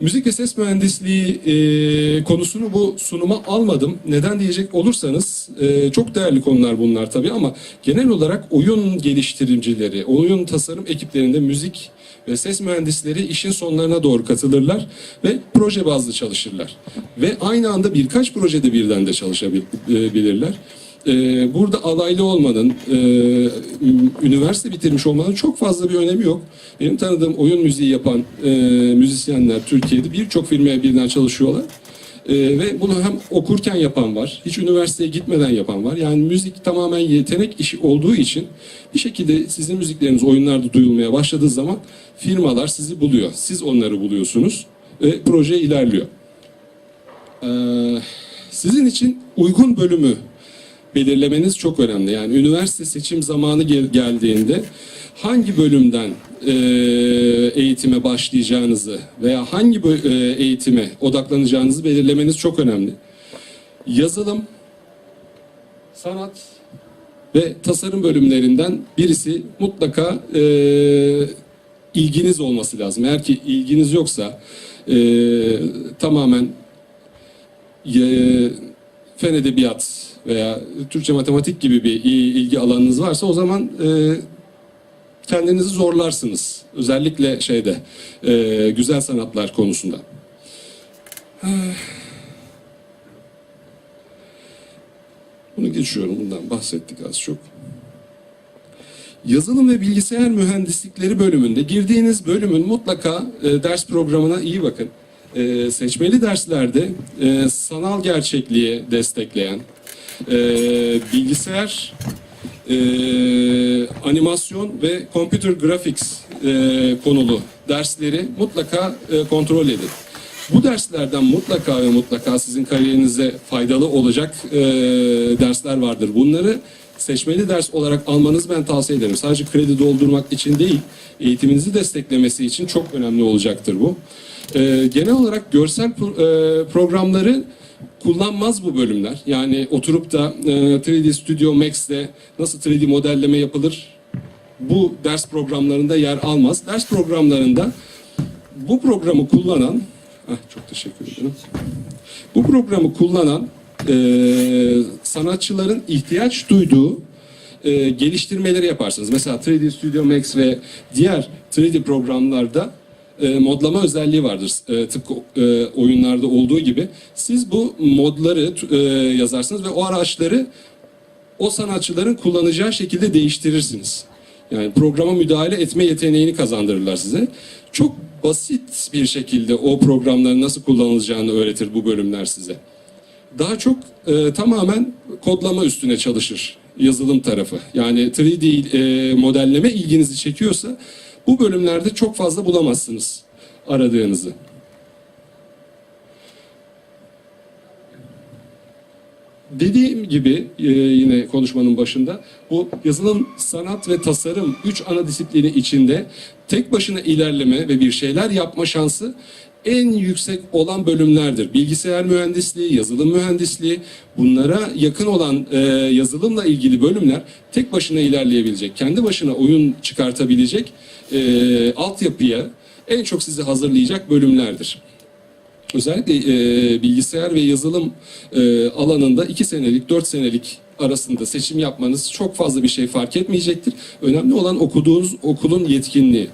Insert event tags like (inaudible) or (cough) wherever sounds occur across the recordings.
Müzik ve ses mühendisliği e, konusunu bu sunuma almadım. Neden diyecek olursanız e, çok değerli konular bunlar tabii ama genel olarak oyun geliştiricileri, oyun tasarım ekiplerinde müzik ve ses mühendisleri işin sonlarına doğru katılırlar ve proje bazlı çalışırlar. Ve aynı anda birkaç projede birden de çalışabilirler. Ee, burada alaylı olmanın, e, üniversite bitirmiş olmanın çok fazla bir önemi yok. Benim tanıdığım oyun müziği yapan e, müzisyenler Türkiye'de birçok firmaya birden çalışıyorlar. Ee, ve bunu hem okurken yapan var, hiç üniversiteye gitmeden yapan var. Yani müzik tamamen yetenek işi olduğu için bir şekilde sizin müzikleriniz oyunlarda duyulmaya başladığı zaman firmalar sizi buluyor. Siz onları buluyorsunuz ve proje ilerliyor. Ee, sizin için uygun bölümü belirlemeniz çok önemli. Yani üniversite seçim zamanı gel- geldiğinde hangi bölümden e, eğitime başlayacağınızı veya hangi e, eğitime odaklanacağınızı belirlemeniz çok önemli. Yazılım, sanat ve tasarım bölümlerinden birisi mutlaka e, ilginiz olması lazım. Eğer ki ilginiz yoksa e, tamamen e, fen edebiyat veya Türkçe matematik gibi bir il- ilgi alanınız varsa o zaman e, kendinizi zorlarsınız. Özellikle şeyde e, güzel sanatlar konusunda. Ah. Bunu geçiyorum. Bundan bahsettik az çok. Yazılım ve bilgisayar mühendislikleri bölümünde girdiğiniz bölümün mutlaka e, ders programına iyi bakın. E, seçmeli derslerde e, sanal gerçekliği destekleyen, e, bilgisayar, e, animasyon ve computer graphics e, konulu dersleri mutlaka e, kontrol edin. Bu derslerden mutlaka ve mutlaka sizin kariyerinize faydalı olacak e, dersler vardır. Bunları seçmeli ders olarak almanızı ben tavsiye ederim. Sadece kredi doldurmak için değil, eğitiminizi desteklemesi için çok önemli olacaktır bu. E, genel olarak görsel pro- e, programları kullanmaz bu bölümler. Yani oturup da e, 3D Studio Max'te nasıl 3D modelleme yapılır bu ders programlarında yer almaz. Ders programlarında bu programı kullanan ah, çok teşekkür ederim. Bu programı kullanan e, sanatçıların ihtiyaç duyduğu e, geliştirmeleri yaparsınız. Mesela 3D Studio Max ve diğer 3D programlarda e, modlama özelliği vardır. E, tıpkı e, oyunlarda olduğu gibi. Siz bu modları e, yazarsınız ve o araçları o sanatçıların kullanacağı şekilde değiştirirsiniz. Yani programa müdahale etme yeteneğini kazandırırlar size. Çok basit bir şekilde o programların nasıl kullanılacağını öğretir bu bölümler size. Daha çok e, tamamen kodlama üstüne çalışır yazılım tarafı. Yani 3D e, modelleme ilginizi çekiyorsa bu bölümlerde çok fazla bulamazsınız aradığınızı. Dediğim gibi e, yine konuşmanın başında bu yazılım, sanat ve tasarım üç ana disiplini içinde tek başına ilerleme ve bir şeyler yapma şansı en yüksek olan bölümlerdir. Bilgisayar mühendisliği, yazılım mühendisliği bunlara yakın olan e, yazılımla ilgili bölümler tek başına ilerleyebilecek, kendi başına oyun çıkartabilecek e, altyapıya en çok sizi hazırlayacak bölümlerdir. Özellikle e, bilgisayar ve yazılım e, alanında 2 senelik, 4 senelik arasında seçim yapmanız çok fazla bir şey fark etmeyecektir. Önemli olan okuduğunuz okulun yetkinliği.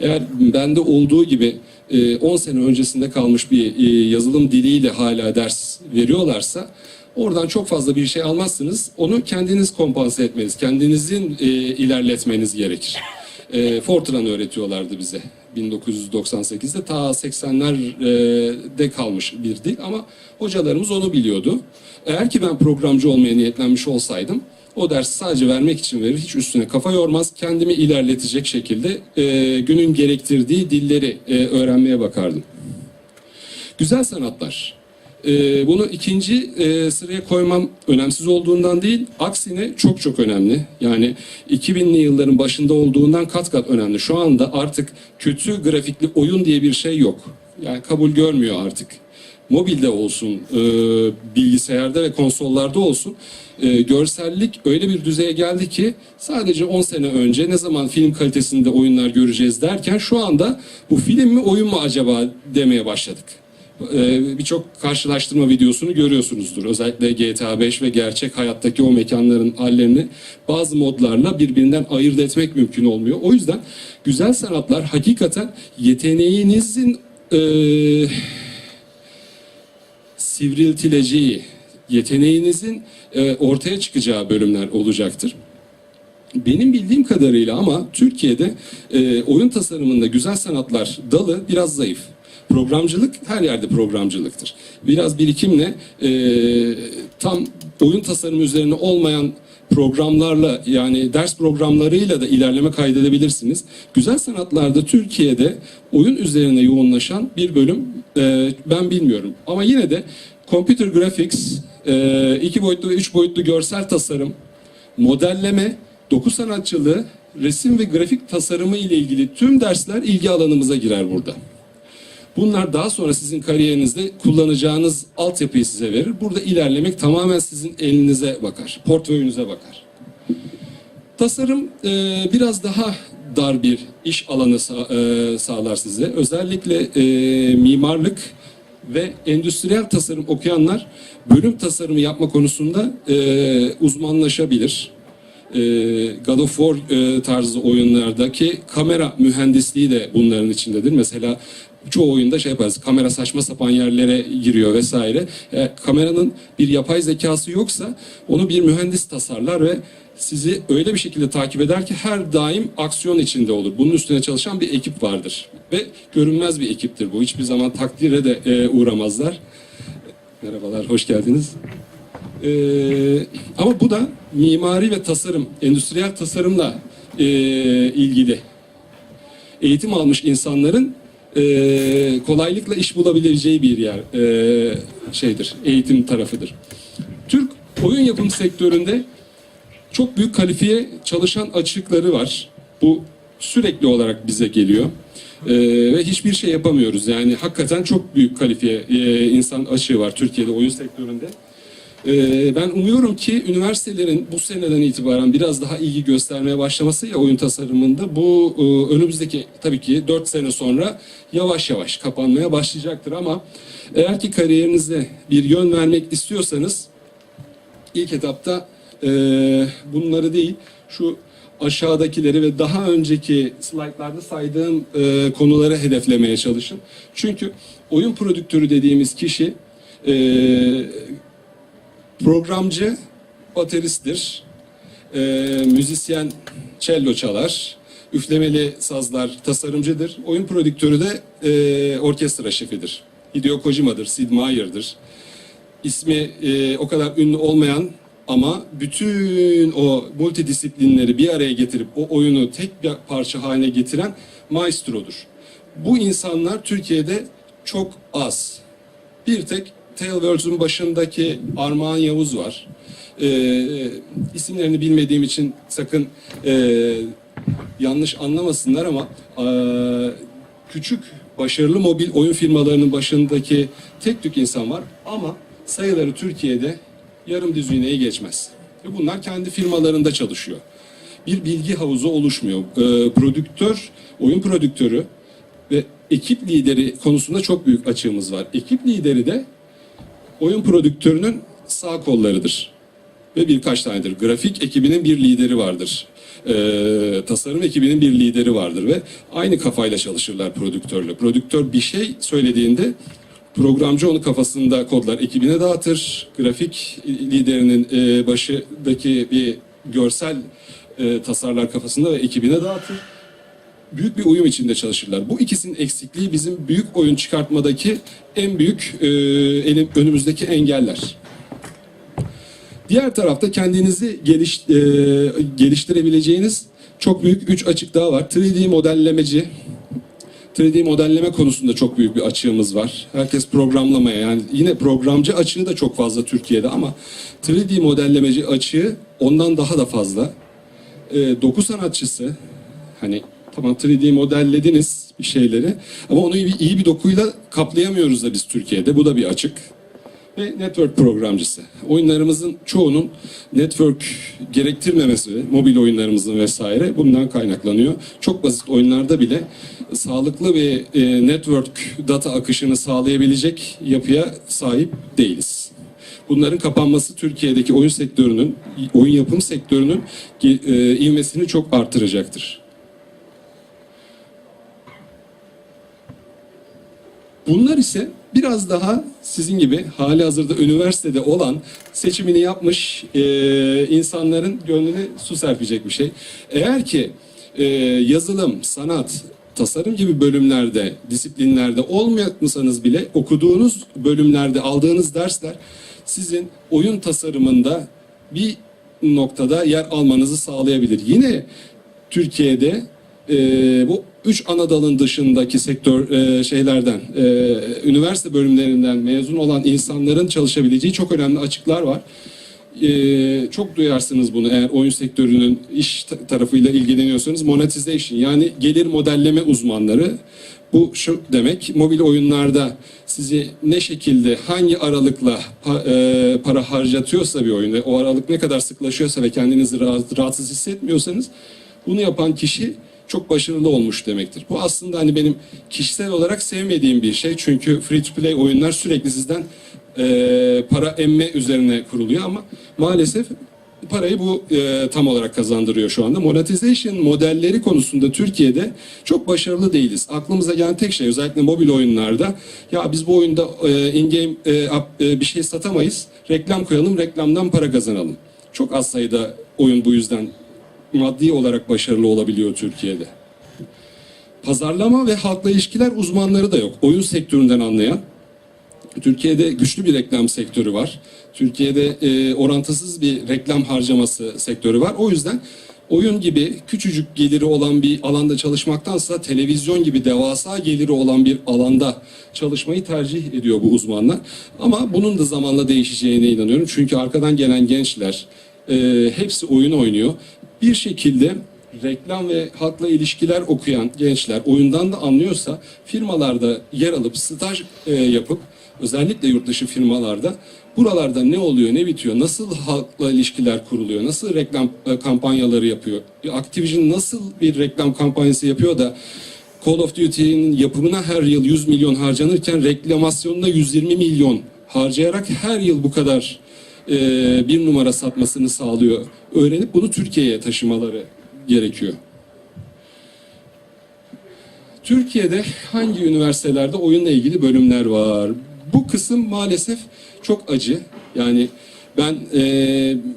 Eğer bende olduğu gibi e, 10 sene öncesinde kalmış bir e, yazılım diliyle hala ders veriyorlarsa oradan çok fazla bir şey almazsınız. Onu kendiniz kompanse etmeniz, kendinizin e, ilerletmeniz gerekir. E, Fortran öğretiyorlardı bize 1998'de ta 80'lerde kalmış bir dil ama hocalarımız onu biliyordu. Eğer ki ben programcı olmaya niyetlenmiş olsaydım o dersi sadece vermek için verir, hiç üstüne kafa yormaz, kendimi ilerletecek şekilde e, günün gerektirdiği dilleri e, öğrenmeye bakardım. Güzel sanatlar. Ee, bunu ikinci e, sıraya koymam önemsiz olduğundan değil, aksine çok çok önemli. Yani 2000'li yılların başında olduğundan kat kat önemli. Şu anda artık kötü grafikli oyun diye bir şey yok. Yani kabul görmüyor artık. mobilde olsun, e, bilgisayarda ve konsollarda olsun e, görsellik öyle bir düzeye geldi ki sadece 10 sene önce ne zaman film kalitesinde oyunlar göreceğiz derken şu anda bu film mi oyun mu acaba demeye başladık. E, Birçok karşılaştırma videosunu görüyorsunuzdur. Özellikle GTA 5 ve gerçek hayattaki o mekanların hallerini bazı modlarla birbirinden ayırt etmek mümkün olmuyor. O yüzden güzel sanatlar hakikaten yeteneğinizin e, sivriltileceği, yeteneğinizin e, ortaya çıkacağı bölümler olacaktır. Benim bildiğim kadarıyla ama Türkiye'de e, oyun tasarımında güzel sanatlar dalı biraz zayıf. Programcılık her yerde programcılıktır. Biraz birikimle e, tam oyun tasarımı üzerine olmayan programlarla yani ders programlarıyla da ilerleme kaydedebilirsiniz. Güzel sanatlarda Türkiye'de oyun üzerine yoğunlaşan bir bölüm e, ben bilmiyorum. Ama yine de computer graphics, e, iki boyutlu ve üç boyutlu görsel tasarım, modelleme, doku sanatçılığı, resim ve grafik tasarımı ile ilgili tüm dersler ilgi alanımıza girer burada. Bunlar daha sonra sizin kariyerinizde kullanacağınız altyapıyı size verir. Burada ilerlemek tamamen sizin elinize bakar, portföyünüze bakar. Tasarım e, biraz daha dar bir iş alanı sa- e, sağlar size. Özellikle e, mimarlık ve endüstriyel tasarım okuyanlar bölüm tasarımı yapma konusunda e, uzmanlaşabilir. E, God of War e, tarzı oyunlardaki kamera mühendisliği de bunların içindedir. Mesela çoğu oyunda şey yaparız, kamera saçma sapan yerlere giriyor vesaire. E, kameranın bir yapay zekası yoksa onu bir mühendis tasarlar ve sizi öyle bir şekilde takip eder ki her daim aksiyon içinde olur. Bunun üstüne çalışan bir ekip vardır. Ve görünmez bir ekiptir bu. Hiçbir zaman takdire de e, uğramazlar. Merhabalar, hoş geldiniz. Ee, ama bu da mimari ve tasarım, endüstriyel tasarımla e, ilgili eğitim almış insanların e, kolaylıkla iş bulabileceği bir yer e, şeydir, eğitim tarafıdır. Türk oyun yapım sektöründe çok büyük kalifiye çalışan açıkları var. Bu sürekli olarak bize geliyor. Ee, ve hiçbir şey yapamıyoruz. Yani hakikaten çok büyük kalifiye e, insan açığı var Türkiye'de oyun sektöründe. Ee, ben umuyorum ki üniversitelerin bu seneden itibaren biraz daha ilgi göstermeye başlamasıyla oyun tasarımında bu e, önümüzdeki tabii ki 4 sene sonra yavaş yavaş kapanmaya başlayacaktır ama eğer ki kariyerinize bir yön vermek istiyorsanız ilk etapta e, bunları değil şu aşağıdakileri ve daha önceki slaytlarda saydığım e, konuları hedeflemeye çalışın. Çünkü oyun prodüktörü dediğimiz kişi e, programcı bateristtir, e, müzisyen cello çalar, üflemeli sazlar tasarımcıdır. Oyun prodüktörü de e, orkestra şefidir. Hideo Kojima'dır, Sid Meier'dır ismi e, o kadar ünlü olmayan ama bütün o multidisiplinleri bir araya getirip o oyunu tek bir parça haline getiren maestrodur. Bu insanlar Türkiye'de çok az. Bir tek Tailwords'un başındaki Armağan Yavuz var. E, isimlerini bilmediğim için sakın e, yanlış anlamasınlar ama e, küçük başarılı mobil oyun firmalarının başındaki tek tük insan var ama sayıları Türkiye'de yarım düzineyi geçmez. Ve bunlar kendi firmalarında çalışıyor. Bir bilgi havuzu oluşmuyor. Ee, prodüktör, oyun prodüktörü ve ekip lideri konusunda çok büyük açığımız var. Ekip lideri de oyun prodüktörünün sağ kollarıdır. Ve birkaç tanedir. Grafik ekibinin bir lideri vardır. Ee, tasarım ekibinin bir lideri vardır ve aynı kafayla çalışırlar prodüktörle. Prodüktör bir şey söylediğinde programcı onu kafasında kodlar ekibine dağıtır. Grafik liderinin e, başındaki bir görsel e, tasarlar kafasında ve ekibine dağıtır büyük bir uyum içinde çalışırlar. Bu ikisinin eksikliği bizim büyük oyun çıkartmadaki en büyük e, önümüzdeki engeller. Diğer tarafta kendinizi geliş, e, geliştirebileceğiniz çok büyük üç açık daha var. 3D modellemeci, 3D modelleme konusunda çok büyük bir açığımız var. Herkes programlamaya yani yine programcı açığı da çok fazla Türkiye'de ama 3D modellemeci açığı ondan daha da fazla. E, doku sanatçısı hani Tamam 3D modellediniz bir şeyleri ama onu iyi, iyi bir dokuyla kaplayamıyoruz da biz Türkiye'de. Bu da bir açık. Ve network programcısı. Oyunlarımızın çoğunun network gerektirmemesi, mobil oyunlarımızın vesaire bundan kaynaklanıyor. Çok basit oyunlarda bile sağlıklı ve e, network data akışını sağlayabilecek yapıya sahip değiliz. Bunların kapanması Türkiye'deki oyun sektörünün, oyun yapım sektörünün e, ivmesini çok artıracaktır. Bunlar ise biraz daha sizin gibi hali hazırda üniversitede olan seçimini yapmış e, insanların gönlüne su serpecek bir şey. Eğer ki e, yazılım, sanat, tasarım gibi bölümlerde, disiplinlerde olmayansanız bile okuduğunuz bölümlerde aldığınız dersler sizin oyun tasarımında bir noktada yer almanızı sağlayabilir. Yine Türkiye'de e, bu üç ana dalın dışındaki sektör e, şeylerden, e, üniversite bölümlerinden mezun olan insanların çalışabileceği çok önemli açıklar var. E, çok duyarsınız bunu eğer oyun sektörünün iş ta- tarafıyla ilgileniyorsanız monetization yani gelir modelleme uzmanları. Bu şu demek mobil oyunlarda sizi ne şekilde hangi aralıkla e, para harcatıyorsa bir oyun ve o aralık ne kadar sıklaşıyorsa ve kendinizi rahat- rahatsız hissetmiyorsanız bunu yapan kişi çok başarılı olmuş demektir. Bu aslında hani benim kişisel olarak sevmediğim bir şey. Çünkü free to play oyunlar sürekli sizden e, para emme üzerine kuruluyor ama maalesef parayı bu e, tam olarak kazandırıyor şu anda. Monetization modelleri konusunda Türkiye'de çok başarılı değiliz. Aklımıza gelen tek şey özellikle mobil oyunlarda ya biz bu oyunda e, in-game e, e, bir şey satamayız. Reklam koyalım, reklamdan para kazanalım. Çok az sayıda oyun bu yüzden maddi olarak başarılı olabiliyor Türkiye'de. Pazarlama ve halkla ilişkiler uzmanları da yok. Oyun sektöründen anlayan. Türkiye'de güçlü bir reklam sektörü var. Türkiye'de e, orantısız bir reklam harcaması sektörü var. O yüzden oyun gibi küçücük geliri olan bir alanda çalışmaktansa televizyon gibi devasa geliri olan bir alanda çalışmayı tercih ediyor bu uzmanlar. Ama bunun da zamanla değişeceğine inanıyorum. Çünkü arkadan gelen gençler e, hepsi oyun oynuyor. Bir şekilde reklam ve halkla ilişkiler okuyan gençler oyundan da anlıyorsa firmalarda yer alıp staj e, yapıp özellikle yurt dışı firmalarda buralarda ne oluyor ne bitiyor nasıl halkla ilişkiler kuruluyor nasıl reklam e, kampanyaları yapıyor Activision nasıl bir reklam kampanyası yapıyor da Call of Duty'nin yapımına her yıl 100 milyon harcanırken reklamasyonuna 120 milyon harcayarak her yıl bu kadar e, bir numara satmasını sağlıyor. Öğrenip bunu Türkiye'ye taşımaları gerekiyor. Türkiye'de hangi üniversitelerde oyunla ilgili bölümler var? Bu kısım maalesef çok acı. Yani ben e,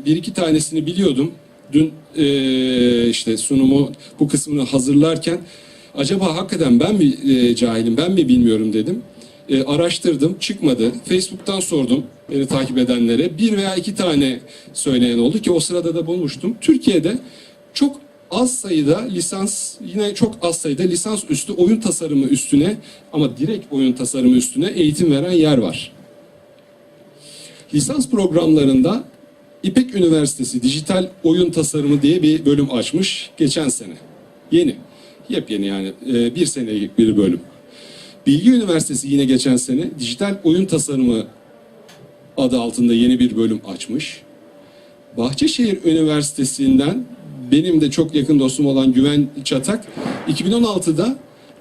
bir iki tanesini biliyordum. Dün e, işte sunumu bu kısmını hazırlarken acaba hakikaten ben mi e, cahilim, ben mi bilmiyorum dedim. E, araştırdım, çıkmadı. Facebook'tan sordum beni takip edenlere. Bir veya iki tane söyleyen oldu ki o sırada da bulmuştum. Türkiye'de çok az sayıda lisans, yine çok az sayıda lisans üstü oyun tasarımı üstüne ama direkt oyun tasarımı üstüne eğitim veren yer var. Lisans programlarında İpek Üniversitesi Dijital Oyun Tasarımı diye bir bölüm açmış geçen sene. Yeni, yepyeni yani e, bir senelik bir bölüm. Bilgi Üniversitesi yine geçen sene Dijital Oyun Tasarımı adı altında yeni bir bölüm açmış. Bahçeşehir Üniversitesi'nden benim de çok yakın dostum olan Güven Çatak 2016'da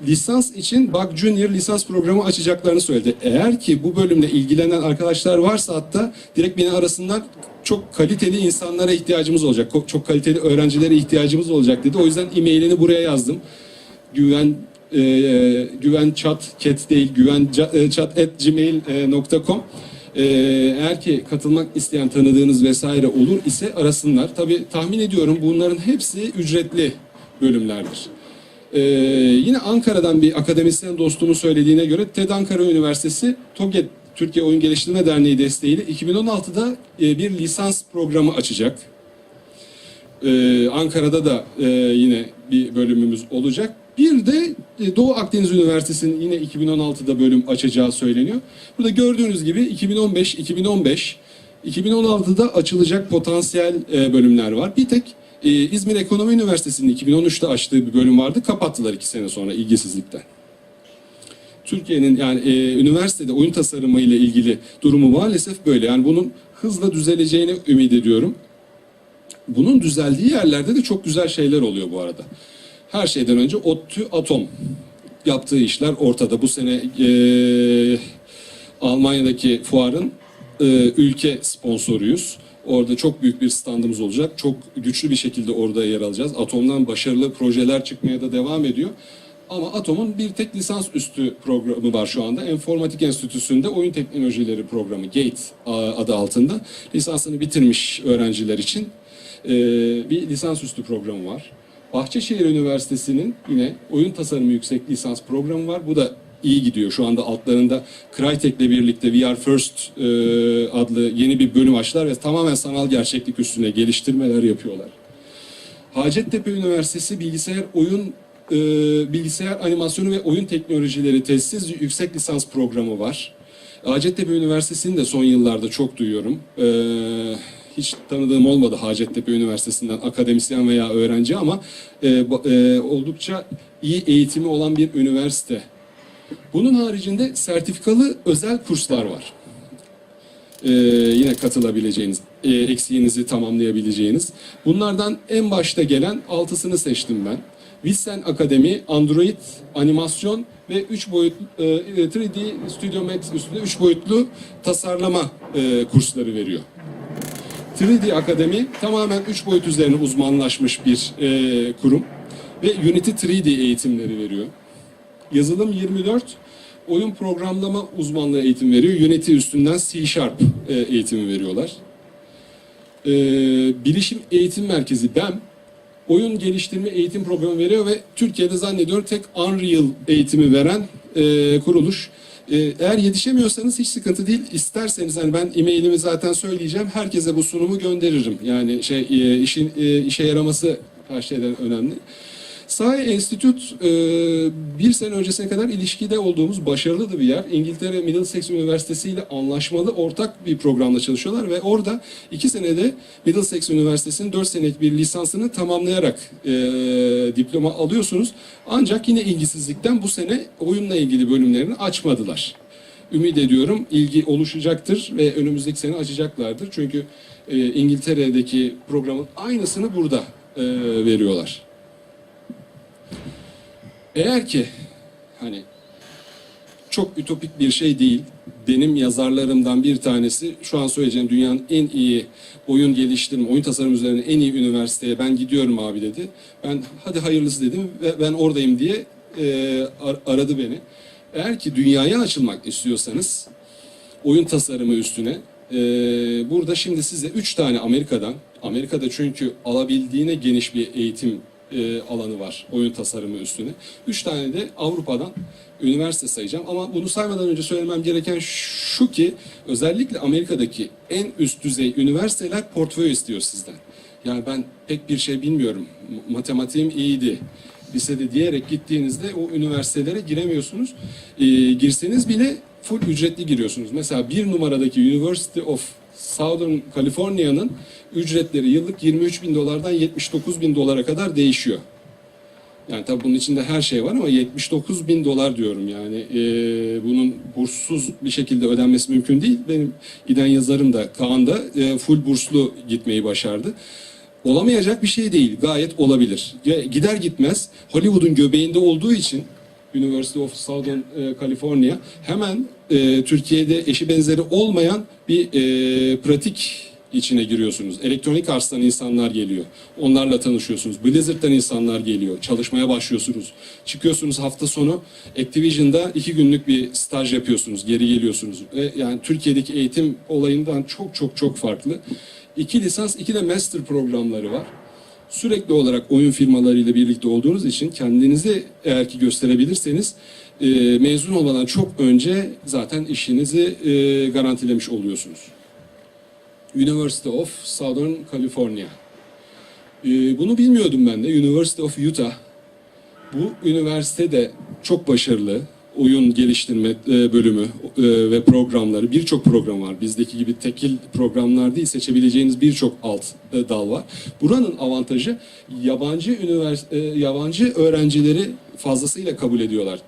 lisans için Bug Junior lisans programı açacaklarını söyledi. Eğer ki bu bölümle ilgilenen arkadaşlar varsa hatta direkt beni arasınlar çok kaliteli insanlara ihtiyacımız olacak. Çok kaliteli öğrencilere ihtiyacımız olacak dedi. O yüzden e-mailini buraya yazdım. Güven e, güven chat cat değil güven e, chat at gmail.com ee, eğer ki katılmak isteyen tanıdığınız vesaire olur ise arasınlar. Tabii tahmin ediyorum bunların hepsi ücretli bölümlerdir. Ee, yine Ankara'dan bir akademisyen dostumun söylediğine göre TED Ankara Üniversitesi TOGET Türkiye Oyun Geliştirme Derneği desteğiyle 2016'da e, bir lisans programı açacak. Ee, Ankara'da da e, yine bir bölümümüz olacak. Bir de e, Doğu Akdeniz Üniversitesi'nin yine 2016'da bölüm açacağı söyleniyor. Burada gördüğünüz gibi 2015, 2015, 2016'da açılacak potansiyel e, bölümler var. Bir tek Ee, İzmir Ekonomi Üniversitesi'nin 2013'te açtığı bir bölüm vardı. Kapattılar iki sene sonra ilgisizlikten. Türkiye'nin yani e, üniversitede oyun tasarımı ile ilgili durumu maalesef böyle. Yani bunun hızla düzeleceğini ümit ediyorum. Bunun düzeldiği yerlerde de çok güzel şeyler oluyor bu arada. Her şeyden önce ODTÜ Atom yaptığı işler ortada. Bu sene e, Almanya'daki fuarın e, ülke sponsoruyuz. Orada çok büyük bir standımız olacak. Çok güçlü bir şekilde orada yer alacağız. Atom'dan başarılı projeler çıkmaya da devam ediyor. Ama Atom'un bir tek lisans üstü programı var şu anda. Enformatik Enstitüsü'nde oyun teknolojileri programı GATE adı altında. Lisansını bitirmiş öğrenciler için e, bir lisansüstü programı var. Bahçeşehir Üniversitesi'nin yine oyun tasarımı yüksek lisans programı var. Bu da iyi gidiyor. Şu anda altlarında Crytek'le birlikte VR First e, adlı yeni bir bölüm açtılar ve tamamen sanal gerçeklik üstüne geliştirmeler yapıyorlar. Hacettepe Üniversitesi bilgisayar oyun e, bilgisayar animasyonu ve oyun teknolojileri tesisiz yüksek lisans programı var. Hacettepe Üniversitesi'ni de son yıllarda çok duyuyorum. E, hiç tanıdığım olmadı Hacettepe Üniversitesi'nden akademisyen veya öğrenci ama e, e, oldukça iyi eğitimi olan bir üniversite. Bunun haricinde sertifikalı özel kurslar var. Ee, yine katılabileceğiniz, e, eksiğinizi tamamlayabileceğiniz. Bunlardan en başta gelen altısını seçtim ben. Vissen Akademi, Android, animasyon ve 3 boyutlu e, 3D Studio Max üstünde 3 boyutlu tasarlama e, kursları veriyor. 3D Akademi tamamen 3 boyut üzerine uzmanlaşmış bir e, kurum ve Unity 3D eğitimleri veriyor. Yazılım 24 oyun programlama uzmanlığı eğitim veriyor. Unity üstünden C Sharp e, eğitimi veriyorlar. E, Bilişim Eğitim Merkezi BEM oyun geliştirme eğitim programı veriyor ve Türkiye'de zannediyorum tek Unreal eğitimi veren e, kuruluş. E, eğer yetişemiyorsanız hiç sıkıntı değil. İsterseniz hani ben e-mailimi zaten söyleyeceğim. Herkese bu sunumu gönderirim. Yani şey e, işin e, işe yaraması her şeyden önemli. Sahi Enstitüt e, bir sene öncesine kadar ilişkide olduğumuz başarılı da bir yer. İngiltere Middlesex Üniversitesi ile anlaşmalı ortak bir programla çalışıyorlar ve orada iki senede Middlesex Üniversitesi'nin dört senelik bir lisansını tamamlayarak e, diploma alıyorsunuz. Ancak yine ilgisizlikten bu sene oyunla ilgili bölümlerini açmadılar. Ümit ediyorum ilgi oluşacaktır ve önümüzdeki sene açacaklardır. Çünkü e, İngiltere'deki programın aynısını burada veriyorlar. Eğer ki hani çok ütopik bir şey değil. Benim yazarlarımdan bir tanesi şu an söyleyeceğim dünyanın en iyi oyun geliştirme, oyun tasarım üzerine en iyi üniversiteye ben gidiyorum abi dedi. Ben hadi hayırlısı dedim ve ben oradayım diye e, ar- aradı beni. Eğer ki dünyaya açılmak istiyorsanız oyun tasarımı üstüne e, burada şimdi size üç tane Amerika'dan, Amerika'da çünkü alabildiğine geniş bir eğitim e, alanı var oyun tasarımı üstüne. Üç tane de Avrupa'dan üniversite sayacağım. Ama bunu saymadan önce söylemem gereken şu ki özellikle Amerika'daki en üst düzey üniversiteler portföy istiyor sizden. Yani ben pek bir şey bilmiyorum. Matematiğim iyiydi lisede diyerek gittiğinizde o üniversitelere giremiyorsunuz. E, girseniz bile full ücretli giriyorsunuz. Mesela bir numaradaki University of Southern California'nın ücretleri yıllık 23 bin dolardan 79 bin dolara kadar değişiyor. Yani tabii bunun içinde her şey var ama 79 bin dolar diyorum yani e, bunun burssuz bir şekilde ödenmesi mümkün değil. Benim giden yazarım da Kaan da e, full burslu gitmeyi başardı. Olamayacak bir şey değil gayet olabilir. Gider gitmez Hollywood'un göbeğinde olduğu için University of Southern e, California hemen e, Türkiye'de eşi benzeri olmayan bir e, pratik içine giriyorsunuz. Elektronik Arts'tan insanlar geliyor. Onlarla tanışıyorsunuz. Blizzard'dan insanlar geliyor. Çalışmaya başlıyorsunuz. Çıkıyorsunuz hafta sonu Activision'da iki günlük bir staj yapıyorsunuz. Geri geliyorsunuz. Ve yani Türkiye'deki eğitim olayından çok çok çok farklı. İki lisans, iki de master programları var sürekli olarak oyun firmalarıyla birlikte olduğunuz için kendinizi eğer ki gösterebilirseniz e, mezun olmadan çok önce zaten işinizi e, garantilemiş oluyorsunuz. University of Southern California. E, bunu bilmiyordum ben de. University of Utah. Bu üniversite de çok başarılı. Oyun geliştirme e, bölümü e, ve programları birçok program var. Bizdeki gibi tekil programlar değil seçebileceğiniz birçok alt e, dal var. Buranın avantajı yabancı ünivers e, yabancı öğrencileri fazlasıyla kabul ediyorlar.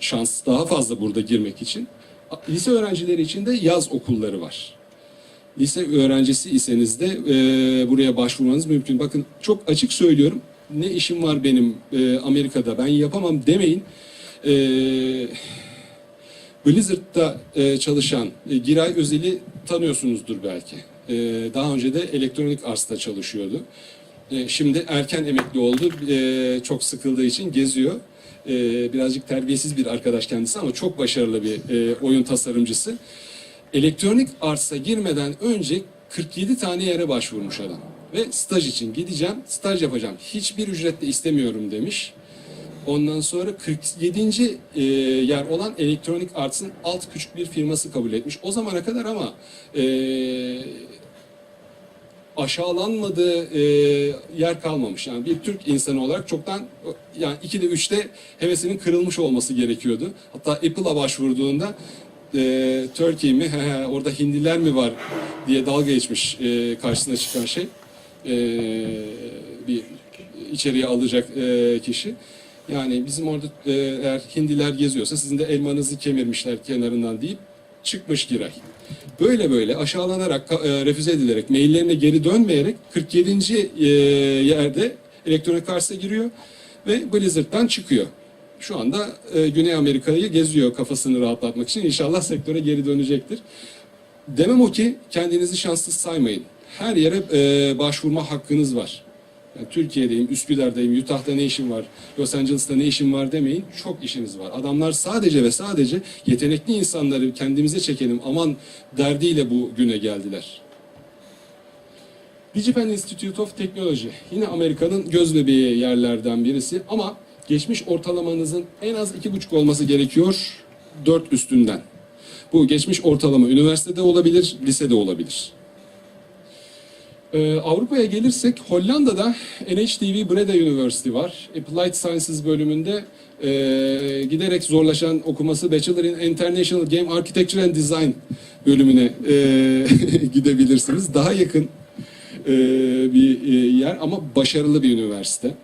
Şans daha fazla burada girmek için. Lise öğrencileri için de yaz okulları var. Lise öğrencisi iseniz de buraya başvurmanız mümkün. Bakın çok açık söylüyorum. Ne işim var benim Amerika'da ben yapamam demeyin. E, Blizzard'da e, çalışan e, Giray Özel'i tanıyorsunuzdur belki. E, daha önce de Electronic Arts'ta çalışıyordu. E, şimdi erken emekli oldu. E, çok sıkıldığı için geziyor. E, birazcık terbiyesiz bir arkadaş kendisi ama çok başarılı bir e, oyun tasarımcısı. Elektronik Arts'a girmeden önce 47 tane yere başvurmuş adam. Ve staj için gideceğim, staj yapacağım. Hiçbir ücretle istemiyorum demiş. Ondan sonra 47. e, yer olan Electronic Arts'ın alt küçük bir firması kabul etmiş. O zamana kadar ama e, aşağılanmadığı e, yer kalmamış. Yani bir Türk insanı olarak çoktan yani 2'de 3'te hevesinin kırılmış olması gerekiyordu. Hatta Apple'a başvurduğunda e, Turkey mi orada Hindiler mi var diye dalga geçmiş e, karşısına çıkan şey. E, bir içeriye alacak e, kişi. Yani bizim orada e, eğer Hindiler geziyorsa sizin de elmanızı kemirmişler kenarından deyip çıkmış Giray. Böyle böyle aşağılanarak, e, refüze edilerek, maillerine geri dönmeyerek 47. e, yerde elektronik arsa giriyor ve Blizzard'dan çıkıyor. Şu anda e, Güney Amerika'yı geziyor kafasını rahatlatmak için. İnşallah sektöre geri dönecektir. Demem o ki kendinizi şanssız saymayın. Her yere e, başvurma hakkınız var. Yani Türkiye'deyim, Üsküdar'dayım, Utah'ta ne işim var, Los Angeles'ta ne işim var demeyin. Çok işiniz var. Adamlar sadece ve sadece yetenekli insanları kendimize çekelim aman derdiyle bu güne geldiler. Digipen Institute of Technology yine Amerika'nın göz bebeği yerlerden birisi ama geçmiş ortalamanızın en az iki buçuk olması gerekiyor dört üstünden. Bu geçmiş ortalama üniversitede olabilir, lisede olabilir. Ee, Avrupa'ya gelirsek Hollanda'da NHTV Breda University var. Applied Sciences bölümünde e, giderek zorlaşan okuması Bachelor in International Game Architecture and Design bölümüne e, (laughs) gidebilirsiniz. Daha yakın e, bir yer ama başarılı bir üniversite.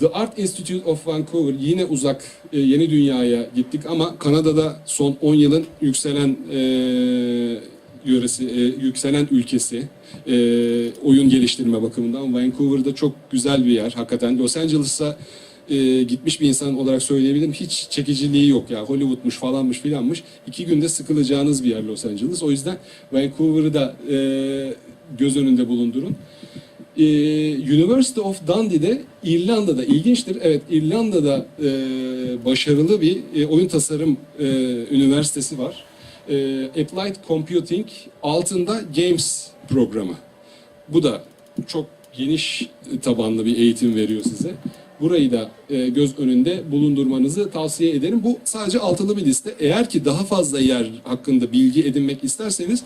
The Art Institute of Vancouver yine uzak e, yeni dünyaya gittik ama Kanada'da son 10 yılın yükselen e, yöresi, e, yükselen ülkesi e, oyun geliştirme bakımından Vancouver'da çok güzel bir yer hakikaten. Los Angeles'a e, gitmiş bir insan olarak söyleyebilirim. Hiç çekiciliği yok ya. Hollywood'muş falanmış filanmış. İki günde sıkılacağınız bir yer Los Angeles. O yüzden Vancouver'ı da e, göz önünde bulundurun. Ee, University of Dundee'de İrlanda'da ilginçtir. Evet İrlanda'da e, başarılı bir e, oyun tasarım e, üniversitesi var. E, Applied Computing altında Games programı. Bu da çok geniş tabanlı bir eğitim veriyor size. Burayı da e, göz önünde bulundurmanızı tavsiye ederim. Bu sadece altılı bir liste. Eğer ki daha fazla yer hakkında bilgi edinmek isterseniz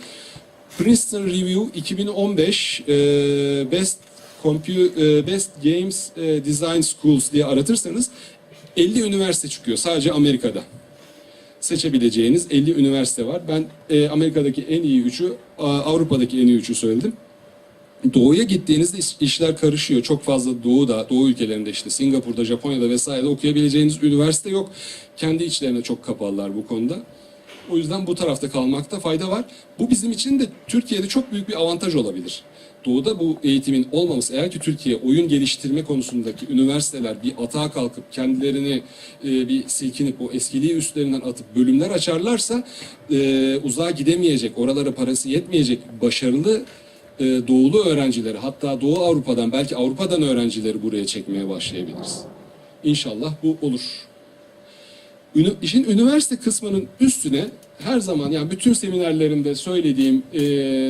Princeton Review 2015 e, Best Compu- e, Best Games e, Design Schools diye aratırsanız 50 üniversite çıkıyor sadece Amerika'da. Seçebileceğiniz 50 üniversite var. Ben e, Amerika'daki en iyi üçü, Avrupa'daki en iyi üçü söyledim. Doğuya gittiğinizde iş- işler karışıyor. Çok fazla doğuda, doğu ülkelerinde işte Singapur'da, Japonya'da vesairede okuyabileceğiniz üniversite yok. Kendi içlerine çok kapalılar bu konuda. O yüzden bu tarafta kalmakta fayda var. Bu bizim için de Türkiye'de çok büyük bir avantaj olabilir. Doğuda bu eğitimin olmaması eğer ki Türkiye oyun geliştirme konusundaki üniversiteler bir atağa kalkıp kendilerini e, bir silkinip o eskiliği üstlerinden atıp bölümler açarlarsa e, uzağa gidemeyecek, oralara parası yetmeyecek başarılı e, doğulu öğrencileri hatta Doğu Avrupa'dan belki Avrupa'dan öğrencileri buraya çekmeye başlayabiliriz. İnşallah bu olur. Ünü- işin üniversite kısmının üstüne her zaman yani bütün seminerlerimde söylediğim e,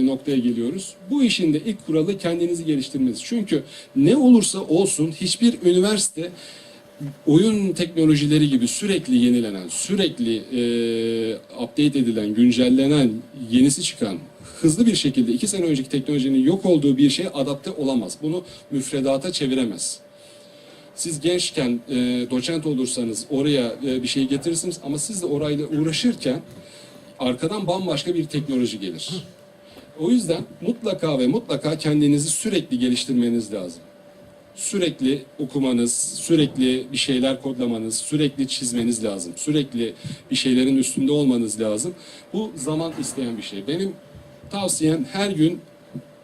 noktaya geliyoruz. Bu işin de ilk kuralı kendinizi geliştirmeniz. Çünkü ne olursa olsun hiçbir üniversite oyun teknolojileri gibi sürekli yenilenen, sürekli e, update edilen, güncellenen, yenisi çıkan, hızlı bir şekilde iki sene önceki teknolojinin yok olduğu bir şeye adapte olamaz. Bunu müfredata çeviremez. Siz gençken e, doçent olursanız oraya e, bir şey getirirsiniz ama siz de orayla uğraşırken arkadan bambaşka bir teknoloji gelir. O yüzden mutlaka ve mutlaka kendinizi sürekli geliştirmeniz lazım. Sürekli okumanız, sürekli bir şeyler kodlamanız, sürekli çizmeniz lazım. Sürekli bir şeylerin üstünde olmanız lazım. Bu zaman isteyen bir şey. Benim tavsiyem her gün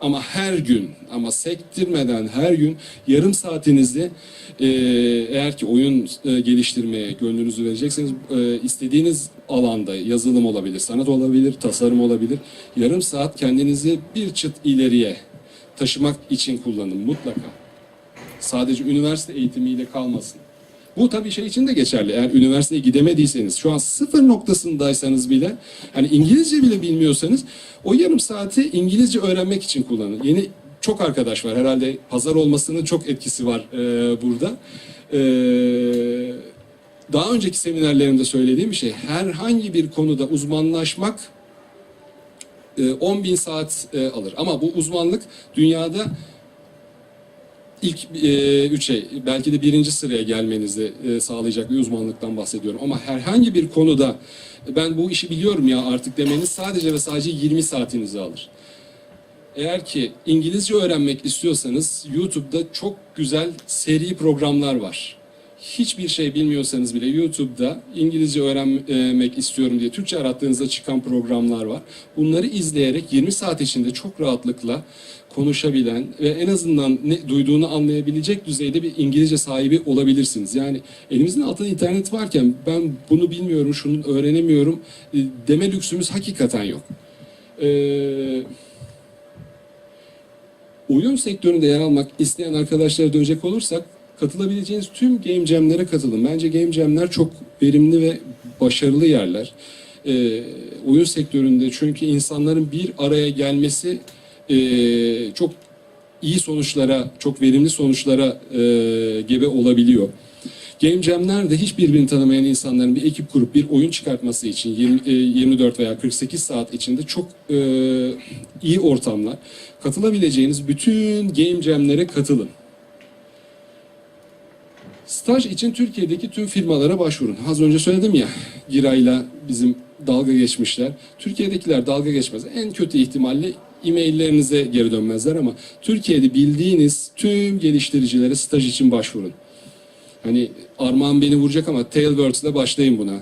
ama her gün ama sektirmeden her gün yarım saatinizi eğer ki oyun e, geliştirmeye gönlünüzü verecekseniz istediğiniz alanda yazılım olabilir, sanat olabilir, tasarım olabilir. Yarım saat kendinizi bir çıt ileriye taşımak için kullanın mutlaka. Sadece üniversite eğitimiyle kalmasın. Bu tabii şey için de geçerli. Eğer üniversiteye gidemediyseniz, şu an sıfır noktasındaysanız bile, hani İngilizce bile bilmiyorsanız, o yarım saati İngilizce öğrenmek için kullanın. Yeni çok arkadaş var. Herhalde pazar olmasının çok etkisi var e, burada. E, daha önceki seminerlerimde söylediğim şey, herhangi bir konuda uzmanlaşmak e, 10 bin saat e, alır. Ama bu uzmanlık dünyada ilk e, üçe belki de birinci sıraya gelmenizi e, sağlayacak bir uzmanlıktan bahsediyorum. Ama herhangi bir konuda ben bu işi biliyorum ya artık demeniz sadece ve sadece 20 saatinizi alır. Eğer ki İngilizce öğrenmek istiyorsanız YouTube'da çok güzel seri programlar var. Hiçbir şey bilmiyorsanız bile YouTube'da İngilizce öğrenmek istiyorum diye Türkçe arattığınızda çıkan programlar var. Bunları izleyerek 20 saat içinde çok rahatlıkla konuşabilen ve en azından ne duyduğunu anlayabilecek düzeyde bir İngilizce sahibi olabilirsiniz. Yani elimizin altında internet varken ben bunu bilmiyorum, şunu öğrenemiyorum e, deme lüksümüz hakikaten yok. Ee, oyun sektöründe yer almak isteyen arkadaşlara dönecek olursak katılabileceğiniz tüm game jam'lere katılın. Bence game jam'ler çok verimli ve başarılı yerler. Ee, oyun sektöründe çünkü insanların bir araya gelmesi e, çok iyi sonuçlara, çok verimli sonuçlara e, gebe olabiliyor. Game Jam'ler de hiç birbirini tanımayan insanların bir ekip kurup bir oyun çıkartması için 20, e, 24 veya 48 saat içinde çok e, iyi ortamlar. Katılabileceğiniz bütün Game Jam'lere katılın. Staj için Türkiye'deki tüm firmalara başvurun. Az önce söyledim ya, Giray'la bizim dalga geçmişler. Türkiye'dekiler dalga geçmez. En kötü ihtimalle e-maillerinize geri dönmezler ama Türkiye'de bildiğiniz tüm geliştiricilere staj için başvurun. Hani Armağan beni vuracak ama Tailwords'le başlayın buna.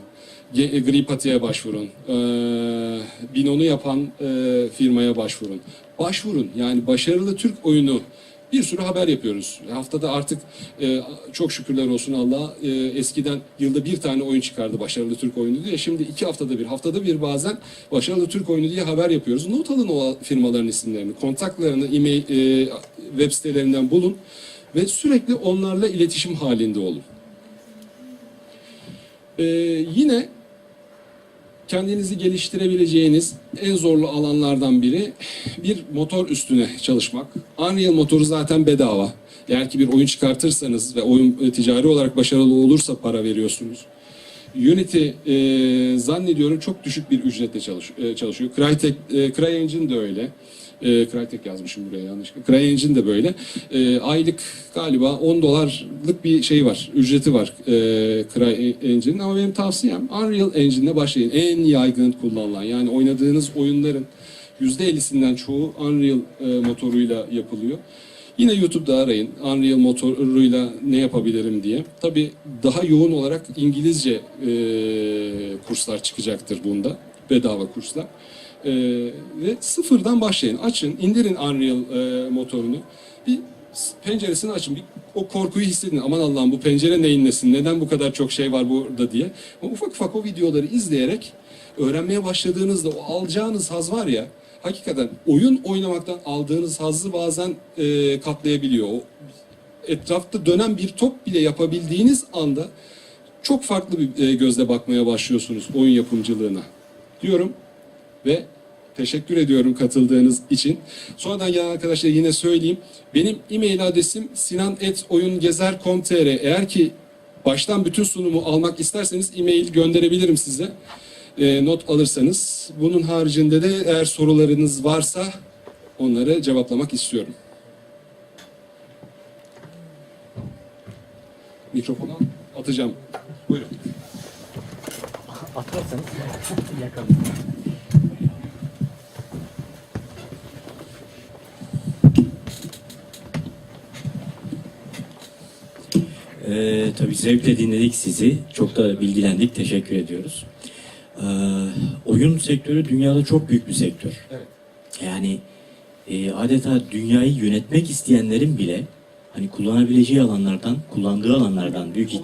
Ge- Gripati'ye başvurun. Ee, Binon'u yapan e, firmaya başvurun. Başvurun. Yani başarılı Türk oyunu bir sürü haber yapıyoruz. Haftada artık e, çok şükürler olsun Allah e, eskiden yılda bir tane oyun çıkardı başarılı Türk oyunu diye. Şimdi iki haftada bir, haftada bir bazen başarılı Türk oyunu diye haber yapıyoruz. Not alın o firmaların isimlerini, kontaklarını, e-mail, e, web sitelerinden bulun ve sürekli onlarla iletişim halinde olun. E, yine kendinizi geliştirebileceğiniz en zorlu alanlardan biri bir motor üstüne çalışmak. Unreal motoru zaten bedava. Eğer ki bir oyun çıkartırsanız ve oyun e, ticari olarak başarılı olursa para veriyorsunuz. Unity e, zannediyorum çok düşük bir ücretle çalış, e, çalışıyor. Crytek, e, CryEngine de öyle. E, Crytek yazmışım buraya yanlışlıkla. CryEngine de böyle. E, aylık galiba 10 dolarlık bir şey var, ücreti var e, CryEngine'in. Ama benim tavsiyem Unreal Engine'le başlayın. En yaygın kullanılan yani oynadığınız oyunların %50'sinden çoğu Unreal e, motoruyla yapılıyor. Yine YouTube'da arayın. Unreal motoruyla ne yapabilirim diye. Tabii daha yoğun olarak İngilizce e, kurslar çıkacaktır bunda. Bedava kurslar. E, ve sıfırdan başlayın. Açın, indirin Unreal e, motorunu. Bir penceresini açın. Bir, o korkuyu hissedin. Aman Allah'ım bu pencere neyin nesin? Neden bu kadar çok şey var burada diye. Ama ufak ufak o videoları izleyerek öğrenmeye başladığınızda o alacağınız haz var ya hakikaten oyun oynamaktan aldığınız hazzı bazen e, katlayabiliyor. O etrafta dönen bir top bile yapabildiğiniz anda çok farklı bir e, gözle bakmaya başlıyorsunuz oyun yapımcılığına diyorum ve teşekkür ediyorum katıldığınız için. Sonradan gelen arkadaşlara yine söyleyeyim. Benim e-mail adresim sinan.oyungezer.com.tr Eğer ki baştan bütün sunumu almak isterseniz e-mail gönderebilirim size e, not alırsanız. Bunun haricinde de eğer sorularınız varsa onları cevaplamak istiyorum. mikrofonu atacağım. Buyurun. Atarsanız yakalım. Ee, tabii zevkle dinledik sizi. Çok da bilgilendik. Teşekkür ediyoruz. Ee, oyun sektörü dünyada çok büyük bir sektör. Evet. Yani e, adeta dünyayı yönetmek isteyenlerin bile hani kullanabileceği alanlardan, kullandığı alanlardan büyük